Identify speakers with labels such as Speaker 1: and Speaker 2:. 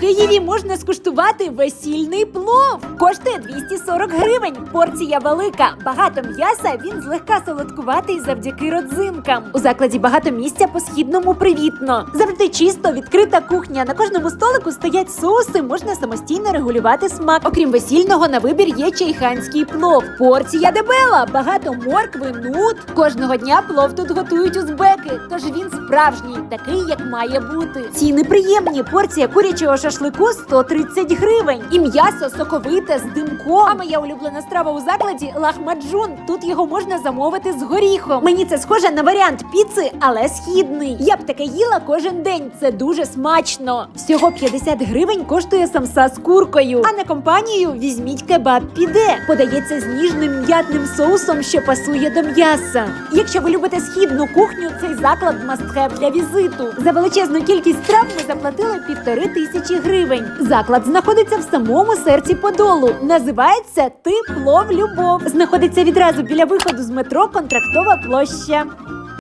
Speaker 1: Києві можна скуштувати весільний плов. Коштує 240 гривень. Порція велика. Багато м'яса. Він злегка солодкуватий завдяки родзинкам. У закладі багато місця по східному привітно. Завжди чисто, відкрита кухня. На кожному столику стоять соуси. Можна самостійно регулювати смак. Окрім весільного, на вибір є чайханський плов. Порція дебела. Багато моркви, нут. Кожного дня плов тут готують узбеки. Тож він справжній, такий, як має бути. Ціни приємні. Порція курячого шашлику 130 гривень. І м'ясо соковите з димком. А моя улюблена страва у закладі лахмаджун. Тут його можна замовити з горіхом. Мені це схоже на варіант піци, але східний. Я б таке їла кожен день. Це дуже смачно. Всього 50 гривень коштує самса з куркою. А на компанію візьміть кебаб піде. Подається з ніжним м'ятним соусом, що пасує до м'яса. Якщо ви любите східну кухню, цей заклад мастхев для візиту. За величезну кількість страв ми заплатили півтори тисячі гривень. Заклад знаходиться в самому серці Подолу. Називається Ти плов любов. Знаходиться відразу біля виходу з метро Контрактова площа.